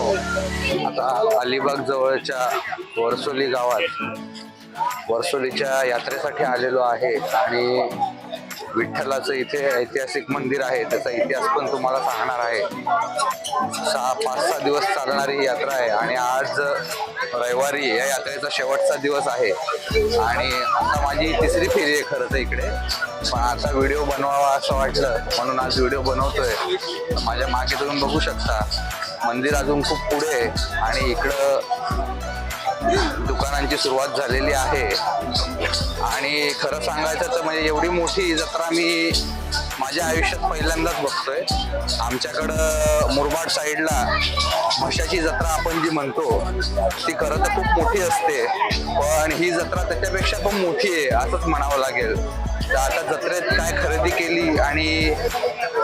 आता अलिबाग जवळच्या वर्सोली गावात वर्सोलीच्या यात्रेसाठी आलेलो आहे आणि विठ्ठलाचं इथे ऐतिहासिक मंदिर आहे त्याचा इतिहास पण तुम्हाला सांगणार आहे. सहा पाच सहा दिवस चालणारी ही यात्रा आहे आणि आज रविवारी या यात्रेचा शेवटचा दिवस आहे. आणि आता माझी तिसरी फेरी आहे खरं तर इकडे. पण आता व्हिडिओ बनवावा असं वाटलं म्हणून आज व्हिडिओ बनवतोय. माझ्या मागे तुम्ही बघू शकता. मंदिर अजून खूप पुढे आहे आणि इकडं दुकानांची सुरुवात झालेली आहे. आणि खरं सांगायचं तर म्हणजे एवढी मोठी जत्रा मी माझ्या आयुष्यात पहिल्यांदाच बघतोय. आमच्याकडं मुरबाड साईडला म्हशाची जत्रा आपण जी म्हणतो ती खरं तर खूप मोठी असते. पण ही जत्रा त्याच्यापेक्षा पण मोठी आहे असंच म्हणावं लागेल. तर आता जत्रेत काय खरेदी केली आणि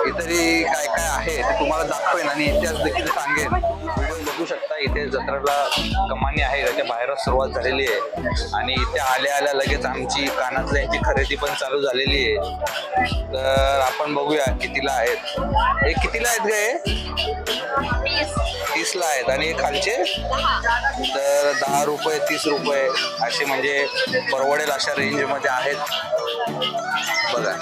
इतरही काय काय आहे ते तुम्हाला दाखवेन आणि इतिहास देखील सांगेन. व्हिडिओ बघू शकता इथे जत्राला कमानी आहे त्याच्या बाहेरच सुरुवात झालेली आहे. आणि इथे आल्या आल्या लगेच आमची कानातल्यांची खरेदी पण चालू झालेली आहे. तर आपण बघूया कितीला आहेत. हे कितीला आहेत गे तीसला आहेत. आणि खालचे? तर दहा रुपये तीस रुपये असे म्हणजे परवडेल अशा रेंजमध्ये आहेत. बघा.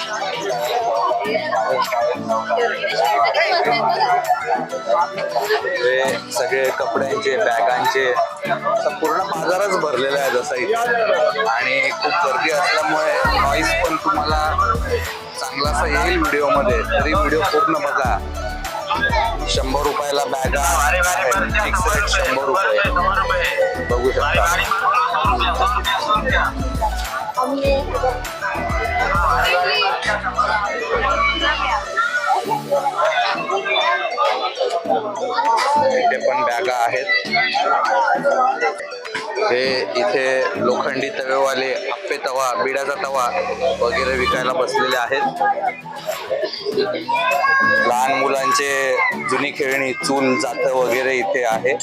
हे सगळे कपड्यांचे बॅगांचे असं पूर्ण बाजारच भरलेला आहे जसा इथे. आणि खूप गर्दी असल्यामुळे नॉईज पण तुम्हाला चांगलासा येईल व्हिडिओमध्ये. तरी व्हिडिओ पूर्ण बघा. शंभर रुपयाला बॅगा फिक्स शंभर रुपये. बघू शकता. इथे पण बॅगा आहेत. हे इथे लोखंडी तवेवाले आप्पे तवा बिड्याचा तवा वगैरे विकायला बसलेले आहेत. लहान मुलांचे जुनी खेळणी चूल जात वगैरे इथे आहे.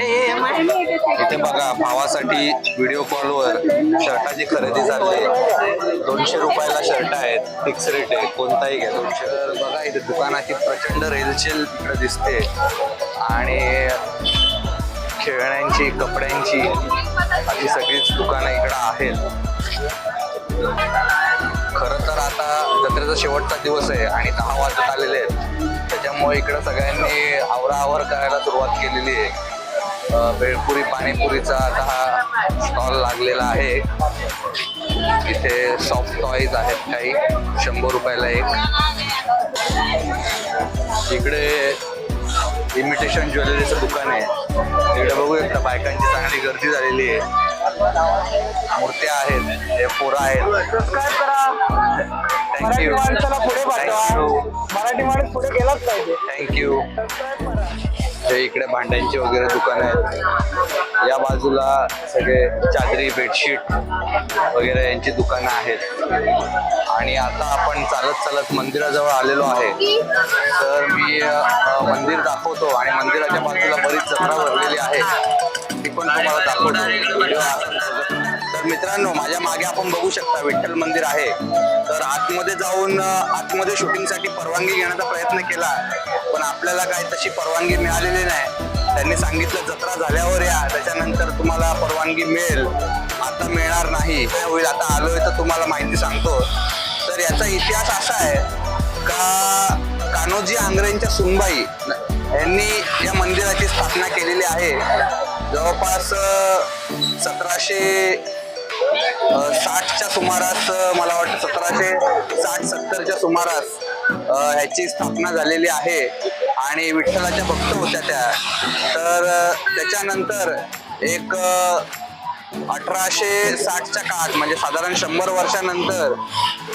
इथे बघा भावासाठी व्हिडिओ कॉलवर शर्टाची खरेदी चालली दोनशे रुपयाला शर्ट आहेत. फिक्स रेट आहे. कोणताही घ्या दोनशे बघा इथे दुकानाची प्रचंड रेलचेल इकडे दिसते. आणि खेळण्यांची कपड्यांची अशी सगळीच दुकानं इकडं आहेत. खरं तर आता जत्रेचा शेवटचा दिवस आहे आणि दहा वाजत आलेले आहेत. त्याच्यामुळे इकडं सगळ्यांनी आवराआवर करायला सुरुवात केलेली आहे. भेळपुरी पाणीपुरीचा आता हा स्टॉल लागलेला आहे. इथे सॉफ्ट टॉईज आहेत काही. शंभर रुपयाला एक. इकडे इमिटेशन ज्वेलरीचं दुकान आहे. तिकडे बघू एकदा बायकांची चांगली गर्दी झालेली आहे. मूर्त्या आहेत हे पोरं आहेत. थँक्यू थँक्यू मराठी माणूस पुढे गेलाच पाहिजे. थँक्यू ते इकडे भांड्यांची वगैरे दुकान आहेत या बाजूला सगळे चादरी बेडशीट वगैरे यांची दुकानं आहेत. आणि आता आपण चालत चालत मंदिराजवळ आलेलो आहे. तर मी मंदिर दाखवतो आणि मंदिराच्या बाजूला बरीच जत्रा भरलेली आहे. ती पण तुम्हाला दाखवतो. तर मित्रांनो माझ्या मागे आपण बघू शकता विठ्ठल मंदिर आहे. तर आतमध्ये जाऊन आतमध्ये शूटिंगसाठी परवानगी घेण्याचा प्रयत्न केला. पण आपल्याला काही तशी परवानगी मिळालेली नाही त्यांनी सांगितलं जत्रा झाल्यावर या. त्याच्यानंतर तुम्हाला परवानगी मिळेल. आता मिळणार नाही. काय होईल आता आलोय तर तुम्हाला माहिती सांगतो. तर याचा इतिहास असा आहे का कान्होजी आंग्रेंच्या सुनबाई यांनी या मंदिराची स्थापना केलेली आहे. जवळपास सतराशे साठच्या सुमारास मला वाटतं सतराशे साठ सत्तरच्या सुमारास. ह्याची स्थापना झालेली आहे आणि विठ्ठलाच्या भक्त होत्या त्या. तर त्याच्यानंतर एक अठराशे साठच्या काळात म्हणजे साधारण शंभर वर्षानंतर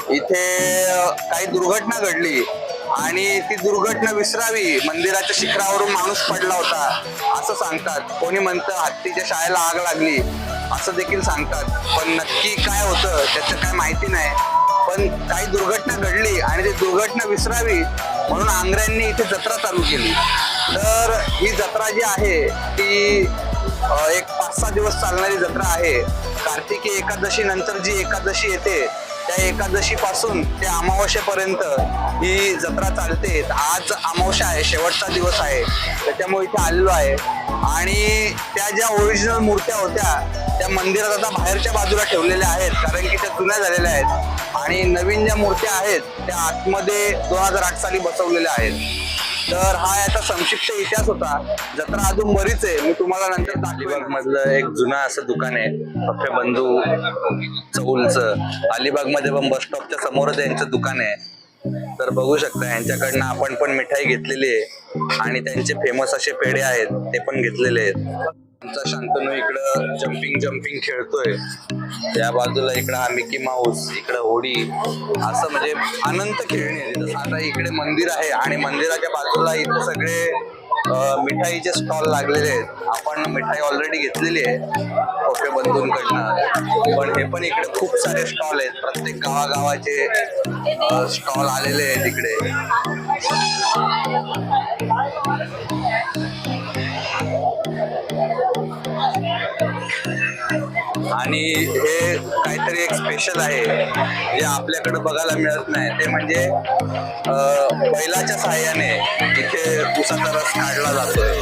इथे काही दुर्घटना घडली आणि ती दुर्घटना विसरावी मंदिराच्या शिखरावरून माणूस पडला होता असं सांगतात. कोणी म्हणतं हत्तीच्या शाळेला आग लागली असं देखील सांगतात. पण नक्की काय होतं त्याचं काय माहिती नाही. पण काही दुर्घटना घडली आणि ती दुर्घटना विसरावी म्हणून आंग्र्यांनी इथे जत्रा चालू केली. तर ही जत्रा जी आहे ती एक पाच सहा दिवस चालणारी जत्रा आहे. कार्तिकी एकादशी नंतर जी एकादशी येते त्या एकादशी पासून ते अमावस्येपर्यंत ही जत्रा चालते. आज अमावस्या आहे शेवटचा दिवस आहे. त्याच्यामुळे इथे आलेलो आहे. आणि त्या ज्या ओरिजिनल मूर्त्या होत्या त्या मंदिरात आता बाहेरच्या बाजूला ठेवलेल्या आहेत कारण की त्या जुन्या झालेल्या आहेत. आणि नवीन ज्या मूर्त्या आहेत त्या आतमध्ये दोन हजार आठ साली बसवलेल्या आहेत. तर हा याचा संक्षिप्त इतिहास होता. जत्रा अजून बरीच आहे. मी तुम्हाला नंतर अलिबाग मधलं एक जुनं असं दुकान आहे. पप्पे बंधू चौलचं. अलिबागमध्ये पण बस स्टॉपच्या समोरच यांचं दुकान आहे. तर बघू शकता यांच्याकडनं आपण पण मिठाई घेतलेली आहे. आणि त्यांचे फेमस असे पेढे आहेत ते पण घेतलेले आहेत. आमचा शांतनू इकडं जम्पिंग जम्पिंग खेळतोय. त्या बाजूला इकडं हा मिकी माऊस इकडं होडी. असं म्हणजे अनंत खेळणे आहे आता इकडे मंदिर आहे आणि मंदिराच्या बाजूला इथं सगळे मिठाईचे स्टॉल लागलेले आहेत. आपण मिठाई ऑलरेडी घेतलेली आहे. ओके बंधूंकडनं. पण हे पण इकडे खूप सारे स्टॉल आहेत. प्रत्येक गावागावाचे स्टॉल आलेले आहेत इकडे. आणि हे काहीतरी एक स्पेशल आहे जे आपल्याकडे बघायला मिळत नाही. ते म्हणजे बैलाच्या सहाय्याने इथे उसाचा रस काढला जातोय.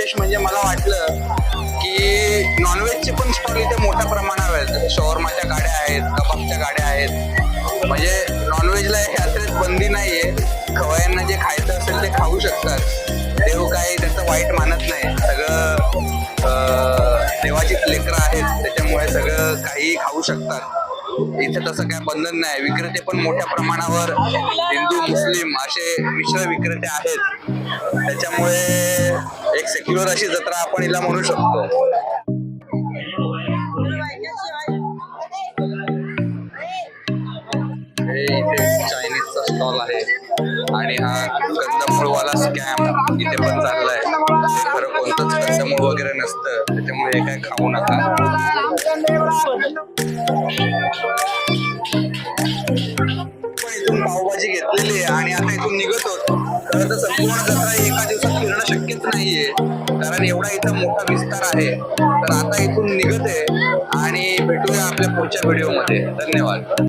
विशेष म्हणजे मला वाटलं की नॉनव्हेजचे पण स्टॉल इथे मोठ्या प्रमाणावर आहेत शॉर्माच्या गाड्या आहेत कबाबच्या गाड्या आहेत. म्हणजे नॉनव्हेजला यात्रेत बंदी नाहीये. खवयांना जे खायचं असेल ते खाऊ शकतात. देव काही त्याचं वाईट मानत नाही. सगळं देवाची देवाचीच लेकरं आहेत. त्याच्यामुळे सगळं काही खाऊ शकतात. इथे तसं काय बंधन नाही. विक्रेते पण मोठ्या प्रमाणावर हिंदू मुस्लिम असे मिश्र विक्रेते आहेत. त्याच्यामुळे एक सेक्युलर अशी जत्रा आपण हिला म्हणू शकतो. हे इथे चायनीजचा स्टॉल आहे. आणि हा कंदमूळवाला स्कॅम इथे पण चाललाय आहे. खरं कोणतंच कंदमूळ वगैरे नसतं. त्याच्यामुळे हे काय खाऊ नका. पावभाजी घेतलेली आहे आणि आता इथून निघत. होत खरं तर संपूर्ण जत्रा एका दिवसात फिरणं शक्यच नाहीये. कारण एवढा इथं मोठा विस्तार आहे. तर आता इथून निघत आहे आणि भेटूया आपल्या पुढच्या व्हिडिओमध्ये धन्यवाद.